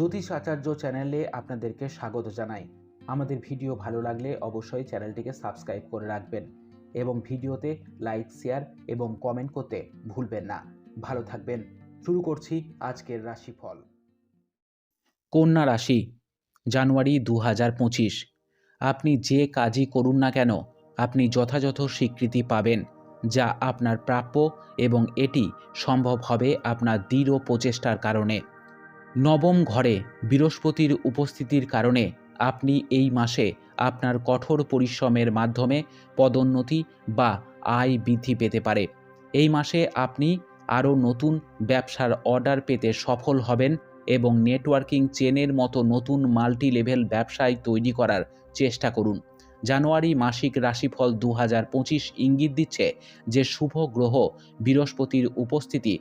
জ্যোতিষ আচার্য চ্যানেলে আপনাদেরকে স্বাগত জানাই। আমাদের ভিডিও ভালো লাগলে অবশ্যই চ্যানেলটিকে সাবস্ক্রাইব করে রাখবেন এবং ভিডিওতে লাইক, শেয়ার এবং কমেন্ট করতে ভুলবেন না। ভালো থাকবেন। শুরু করছি আজকের রাশিফল। কন্যা রাশি, জানুয়ারি দু হাজার পঁচিশ। আপনি যে কাজই করুন না কেন, আপনি যথাযথ স্বীকৃতি পাবেন, যা আপনার প্রাপ্য এবং এটি সম্ভব হবে আপনার দৃঢ় প্রচেষ্টার কারণে। নবম ঘরে বৃহস্পতির উপস্থিতির কারণে আপনি এই মাসে আপনার কঠোর পরিশ্রমের মাধ্যমে পদোন্নতি বা আয় বৃদ্ধি পেতে পারে। এই মাসে আপনি আরও নতুন ব্যবসার অর্ডার পেতে সফল হবেন এবং নেটওয়ার্কিং চেনের মতো নতুন মাল্টি লেভেল ব্যবসায় তৈরি করার চেষ্টা করুন। জানুয়ারি মাসিক রাশিফল দু হাজার পঁচিশ ইঙ্গিত দিচ্ছে যে শুভ গ্রহ বৃহস্পতির উপস্থিতি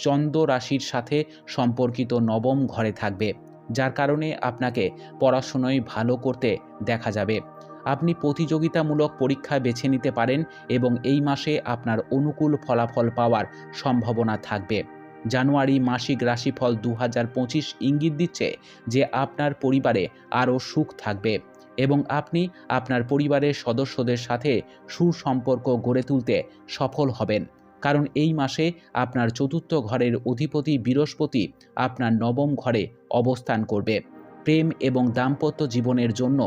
চন্দ্র রাশির সাথে সম্পর্কিত নবম ঘরে থাকবে, যার কারণে আপনাকে পড়াশুনোয় ভালো করতে দেখা যাবে। আপনি প্রতিযোগিতামূলক পরীক্ষা বেছে নিতে পারেন এবং এই মাসে আপনার অনুকূল ফলাফল পাওয়ার সম্ভাবনা থাকবে। জানুয়ারি মাসিক রাশিফল দু হাজার পঁচিশ ইঙ্গিত দিচ্ছে যে আপনার পরিবারে আরও সুখ থাকবে এবং আপনি আপনার পরিবারের সদস্যদের সাথে সুসম্পর্ক গড়ে তুলতে সফল হবেন। কারণ এই মাসে আপনার চতুর্থ ঘরের অধিপতি বৃহস্পতি আপনার নবম ঘরে অবস্থান করবে। প্রেম এবং দাম্পত্য জীবনের জন্য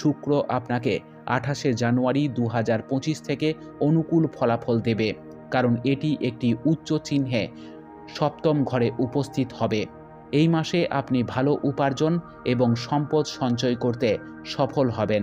শুক্র আপনাকে আঠাশে জানুয়ারি দু হাজার পঁচিশ থেকে অনুকূল ফলাফল দেবে, কারণ এটি একটি উচ্চ চিহ্নে সপ্তম ঘরে উপস্থিত হবে। এই মাসে আপনি ভালো উপার্জন এবং সম্পদ সঞ্চয় করতে সফল হবেন।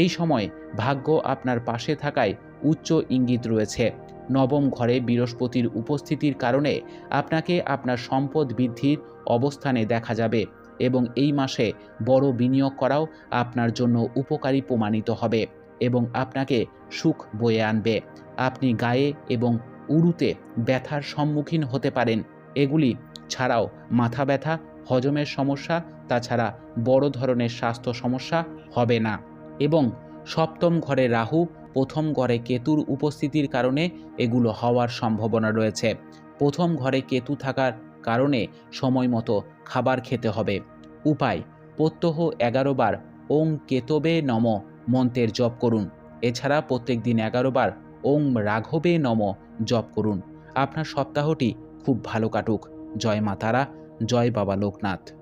এই সময় ভাগ্য আপনার পাশে থাকায় উচ্চ ইঙ্গিত রয়েছে। নবম ঘরে বৃহস্পতির উপস্থিতির কারণে আপনাকে আপনার সম্পদ বৃদ্ধির অবস্থানে দেখা যাবে এবং এই মাসে বড় বিনিয়োগ করাও আপনার জন্য উপকারী প্রমাণিত হবে এবং আপনাকে সুখ বয়ে আনবে। আপনি গায়ে এবং উরুতে ব্যথার সম্মুখীন হতে পারেন। এগুলি ছাড়াও মাথা ব্যথা, হজমের সমস্যা, তাছাড়া বড় ধরনের স্বাস্থ্য সমস্যা হবে না। এবং সপ্তম ঘরে রাহু প্রথম ঘরে কেতুর উপস্থিতির কারণে এগুলো হওয়ার সম্ভাবনা রয়েছে। প্রথম ঘরে কেতু থাকার কারণে সময় মতো খাবার খেতে হবে। উপায়, প্রত্যহ এগারো বার ওং কেতবে নম মন্ত্রের জপ করুন। এছাড়া প্রত্যেক দিন এগারো বার ওং রাঘবে নম জপ করুন। আপনার সপ্তাহটি খুব ভালো কাটুক। জয় মাতারা জয় বাবা লোকনাথ।